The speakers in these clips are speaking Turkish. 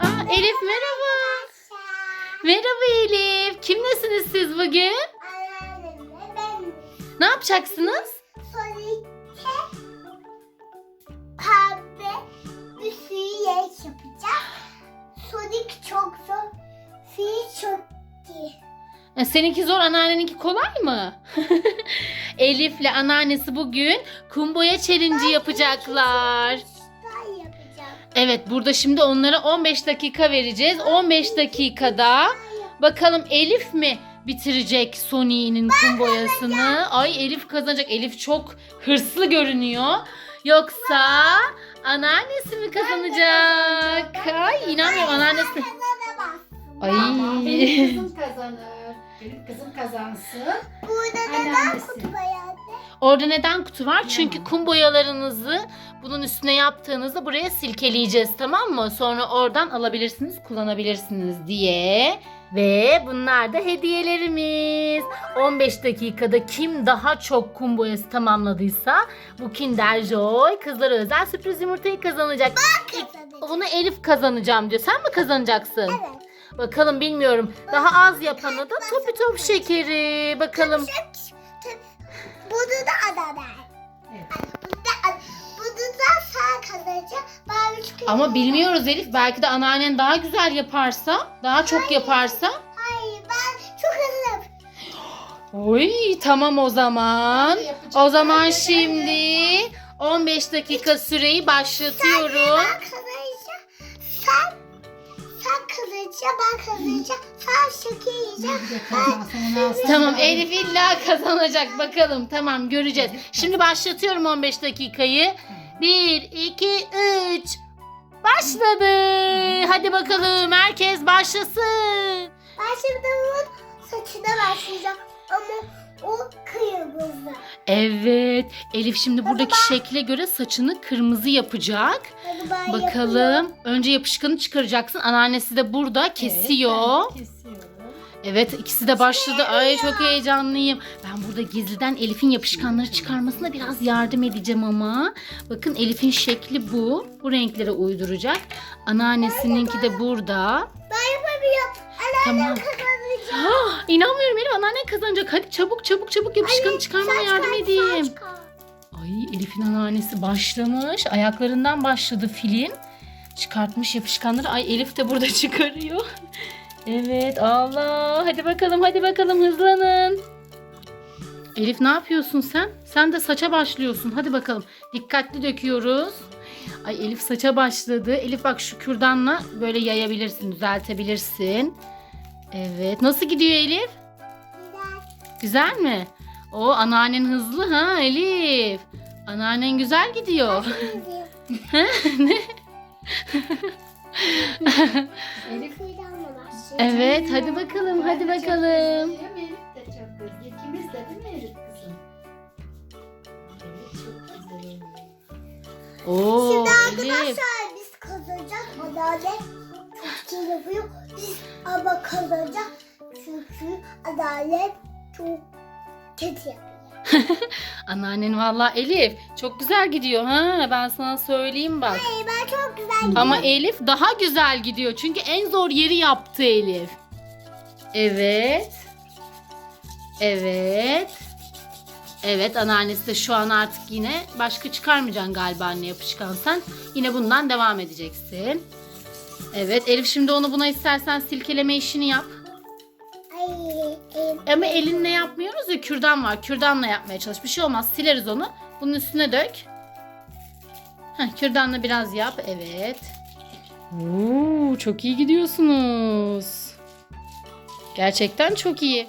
Aa, Elif merhaba. Merhaba Elif. Kimlesiniz siz bugün? Anneannemle ben Ne yapacaksınız? Sonic'e pembe bir sürü yer yapacağım. Sonic çok zor. Fil çok iyi. E, Seninki zor, anneanneninki kolay mı? Elif'le anneannesi bugün kumboya challenge yapacaklar. Evet, burada şimdi onlara 15 dakika vereceğiz. 15 dakikada bakalım Elif mi bitirecek Sony'nin kum boyasını? Ay Elif kazanacak. Elif çok hırslı görünüyor. Yoksa anneannesi mi kazanacak? Ay inanmıyorum anneannesi. Ay. Benim kızım kazanır. Benim kızım kazansın. Burada neden kutu bayandı? Orada neden kutu var? Ya. Çünkü kum boyalarınızı bunun üstüne yaptığınızda buraya silkeleyeceğiz tamam mı? Sonra oradan alabilirsiniz, kullanabilirsiniz diye. Ve bunlar da hediyelerimiz. 15 dakikada kim daha çok kum boyası tamamladıysa bu Kinder Joy kızlara özel sürpriz yumurtayı kazanacak. Kazanacağım. Onu Elif kazanacağım diyor. Sen mi kazanacaksın? Evet. Bakalım bilmiyorum. Daha az yapana da topi top şekeri. Bakalım. Bunu da. Bunu bunu Ama bilmiyoruz Elif. Belki de anneannen daha güzel yaparsa, daha çok yaparsa. Hayır ben çok hızlı Oy tamam o zaman. O zaman şimdi 15 dakika süreyi başlatıyorum. Ben kazanacağım. Sen sen kazanacaksın. Ben kazanacağım. Sen şeker yiyeceksin. Tamam Elif illa kazanacak bakalım. Tamam göreceğiz. Şimdi başlatıyorum 15 dakikayı. 1, 2, 3. Başladı. Hadi bakalım herkes başlasın. Ben şimdi saçına başlayacağım. Ama o kırmızı. Evet. Elif şimdi buradaki şekle göre saçını kırmızı yapacak. Hadi ben yapıyorum. Bakalım. Önce yapışkanı çıkaracaksın. Anneannesi de burada kesiyor. Evet, ben kesiyorum. Evet ikisi de başladı. Ay çok heyecanlıyım. Ben burada gizliden Elif'in yapışkanları çıkarmasına biraz yardım edeceğim ama. Bakın Elif'in şekli bu. Bu renklere uyduracak. Anneannesininki de burada. Ben yapabiliyorum. Anneannem Tamam. Kazanacak. Ah, İnanmıyorum Elif anneannen kazanacak. Hadi çabuk çabuk çabuk yapışkanı çıkarmana yardım edeyim. Ay Elif'in anneannesi başlamış. Ayaklarından başladı filin. Çıkartmış yapışkanları. Ay Elif de burada çıkarıyor. evet Allah. Hadi bakalım hadi bakalım hızlanın. Elif ne yapıyorsun sen? Sen de saça başlıyorsun. Hadi bakalım. Dikkatli döküyoruz. Ay Elif saça başladı. Elif bak şu kürdanla böyle yayabilirsin, düzeltebilirsin. Evet. Nasıl gidiyor Elif? Güzel. Güzel mi? O anneannen hızlı ha Elif. Anneannen güzel gidiyor. Kızım. Elif evet hadi bakalım hadi bakalım. hızlıyım, Elif de çok hızlı. İkimiz de değil mi Elif kızım? Oo Şimdi Elif. arkadaşlar biz kazanacağız. Adalet çok yapıyor. Ama kazanacağız. Çünkü adalet çok kötü yapıyor. Anneannen valla Elif çok güzel gidiyor ha ben sana söyleyeyim bak. Hayır ben çok güzel Ama Elif daha güzel gidiyor çünkü en zor yeri yaptı Elif. Evet. Evet. Evet anneannesi de şu an artık yine başka çıkarmayacaksın galiba anne yapışkan sen. Yine bundan devam edeceksin. Evet Elif şimdi onu buna istersen silkeleme işini yap. Ay, Ama elinle yapmıyoruz ya kürdan var. Kürdanla yapmaya çalış. Bir şey olmaz sileriz onu. Bunun üstüne dök. Heh, kürdanla biraz yap. Evet. Oo, çok iyi gidiyorsunuz. Gerçekten çok iyi.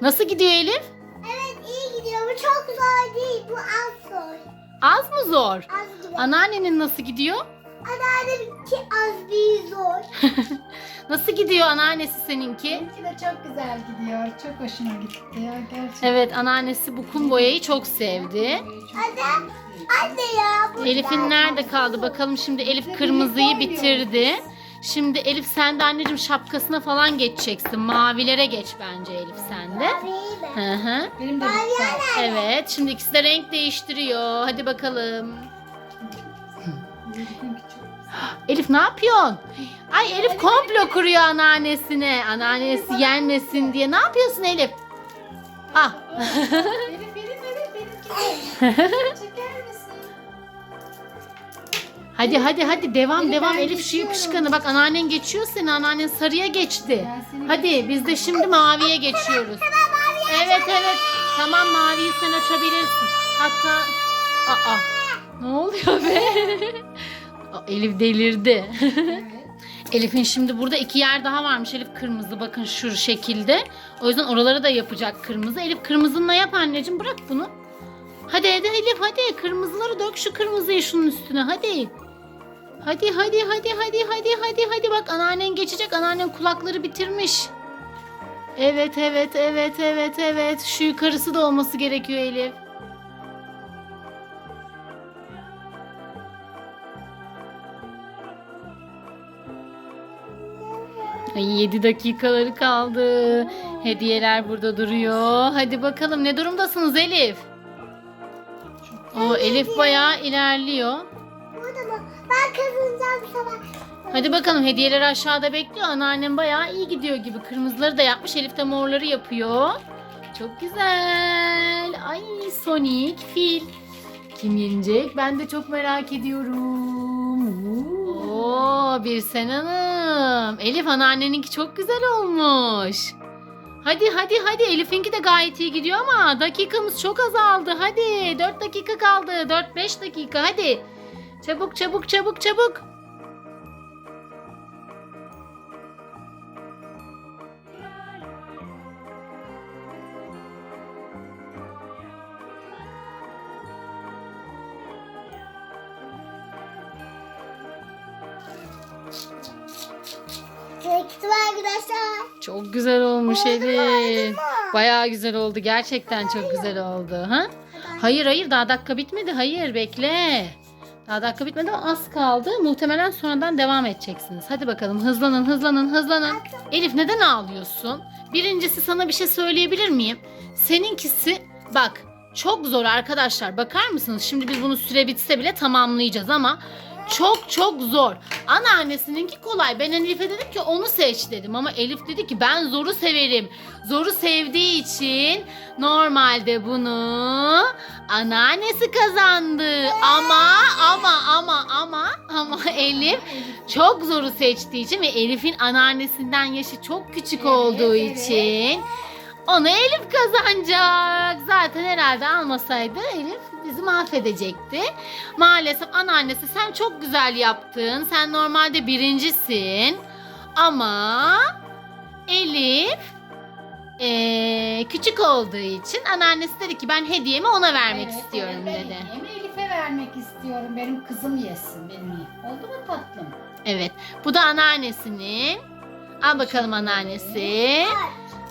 Nasıl gidiyor Elif? Evet iyi gidiyor. Bu çok zor değil. Bu az zor. mu zor? Az gibi. Anneannenin nasıl gidiyor? Anneanneminki az bir zor. Nasıl gidiyor anneannesi seninki? Benimki de çok güzel gidiyor. Çok hoşuma gitti ya gerçekten. Evet anneannesi bu kum boyayı çok sevdi. Anne. Anne ya. bu Elif'in nerede kaldı? Bakalım şimdi Elif kırmızıyı bitirdi. Şimdi Elif sen de anneciğim şapkasına falan geçeceksin. Mavilere geç bence Elif sen de. Hı hı. Benim de bitti. Evet şimdi ikisi de renk değiştiriyor. Hadi bakalım. Elif ne yapıyorsun? Ay Elif komplo kuruyor anneannesine. Anneannesi yenmesin diye. Ne yapıyorsun Elif? Ah. Benim benim benim benimki. Hadi hadi hadi devam Elif, devam ben Elif şu geçiyorum. yapışkanı. Bak anneannen geçiyor seni. Anneannen sarıya geçti. Ben seni Hadi biz de şimdi maviye geçiyoruz. Evet evet. Tamam maviyi sen açabilirsin. Hatta aa ne oluyor be? Aa, Elif delirdi. Elif'in şimdi burada iki yer daha varmış. Elif kırmızı bakın şu şekilde. O yüzden oraları da yapacak kırmızı. Elif kırmızınla yap anneciğim bırak bunu. Hadi hadi Elif hadi kırmızıları dök şu kırmızıyı şunun üstüne hadi. Hadi hadi hadi hadi hadi hadi hadi bak anneannen geçecek. Anneannen kulakları bitirmiş. Evet evet evet evet evet. Şu yukarısı da olması gerekiyor Elif. Ay 7 dakikaları kaldı. Hediyeler burada duruyor. Hadi bakalım ne durumdasınız Elif? O Elif bayağı ilerliyor. Ben kazanacağım bu. Hadi bakalım hediyeler aşağıda bekliyor. Anneannem bayağı iyi gidiyor gibi. Kırmızıları da yapmış. Elif de morları yapıyor. Çok güzel. Ay Sonic, fil. Kim yenecek? Ben de çok merak ediyorum. Oo, bir sen hanım. Elif anneanneninki çok güzel olmuş. Hadi hadi hadi Elif'inki de gayet iyi gidiyor ama dakikamız çok azaldı. Hadi 4 dakika kaldı. 4-5 dakika hadi. Çabuk çabuk çabuk çabuk. Çektim arkadaşlar. Çok güzel olmuş Oldu Elif. Bayağı güzel oldu. Gerçekten çok güzel oldu. Ha? Hayır hayır daha dakika bitmedi. Hayır bekle. Daha dakika bitmedi ama az kaldı. Muhtemelen sonradan devam edeceksiniz. Hadi bakalım hızlanın hızlanın hızlanın. Elif neden ağlıyorsun? Birincisi sana bir şey söyleyebilir miyim? Seninkisi bak çok zor arkadaşlar. Bakar mısınız? Şimdi biz bunu süre bitse bile tamamlayacağız ama çok çok zor. Anneannesininki kolay. Ben Elif'e dedim ki onu seç dedim ama Elif dedi ki ben zoru severim. Zoru sevdiği için normalde bunu anneannesi kazandı. Ama ama ama ama ama Elif çok zoru seçtiği için ve Elif'in anneannesinden yaşı çok küçük olduğu evet. için onu Elif kazanacak. Zaten herhalde almasaydı Elif bizi mahvedecekti. Maalesef anneannesi sen çok güzel yaptın. Sen normalde birincisin. Ama Elif eee, küçük olduğu için anneannesi dedi ki ben hediyemi ona vermek Evet, istiyorum evet, ben dedi. hediyemi Elif'e vermek istiyorum. Benim kızım yesin benim. Oldu mu tatlım? Evet. Bu da anneannesinin. Al bakalım anneannesi.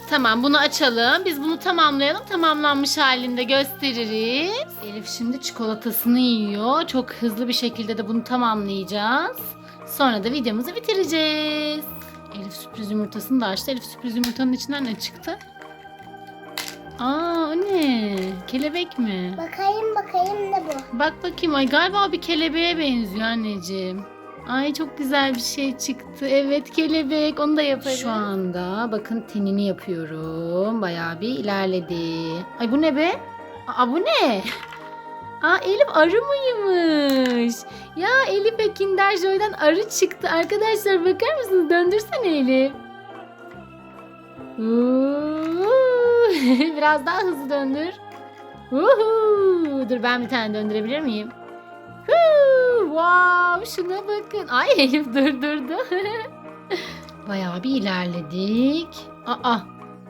Tamam bunu açalım. Biz bunu tamamlayalım. Tamamlanmış halinde gösteririz. Elif şimdi çikolatasını yiyor. Çok hızlı bir şekilde de bunu tamamlayacağız. Sonra da videomuzu bitireceğiz. Elif sürpriz yumurtasını da açtı. Elif sürpriz yumurtanın içinden ne çıktı? Aa o ne? Kelebek mi? Bakayım bakayım ne bu? Bak bakayım ay galiba bir kelebeğe benziyor anneciğim. Ay çok güzel bir şey çıktı. Evet kelebek onu da yaparız. Şu anda bakın tenini yapıyorum. Bayağı bir ilerledi. Ay bu ne be? Aa bu ne? Aa Elif arı mıymış? Ya Elif'e Kinder Joy'dan arı çıktı. Arkadaşlar bakar mısınız? Döndürsene Elif. Biraz daha hızlı döndür. Uhu. Dur ben bir tane döndürebilir miyim? Wow, şuna bakın. Ay Elif durdurdu. Bayağı bir ilerledik. Aa,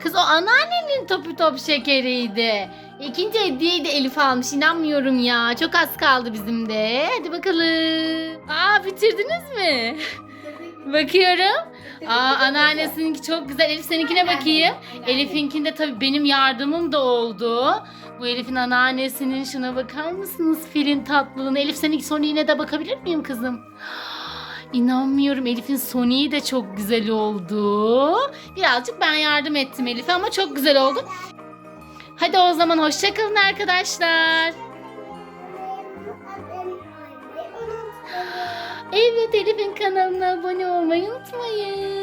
Kız o anneannenin topu top şekeriydi. İkinci hediyeyi de Elif almış. İnanmıyorum ya. Çok az kaldı bizim de. Hadi bakalım. Aa bitirdiniz mi? Bakıyorum. Aa anneannesininki çok güzel. Elif seninkine bakayım. Elif'inkinde tabii benim yardımım da oldu. Bu Elif'in anneannesinin şuna bakar mısınız filin tatlılığına? Elif senin Sony'ine de bakabilir miyim kızım? İnanmıyorum Elif'in Sony'yi de çok güzel oldu. Birazcık ben yardım ettim Elif'e ama çok güzel oldu. Hadi o zaman hoşçakalın arkadaşlar. Evet Elif'in kanalına abone olmayı unutmayın.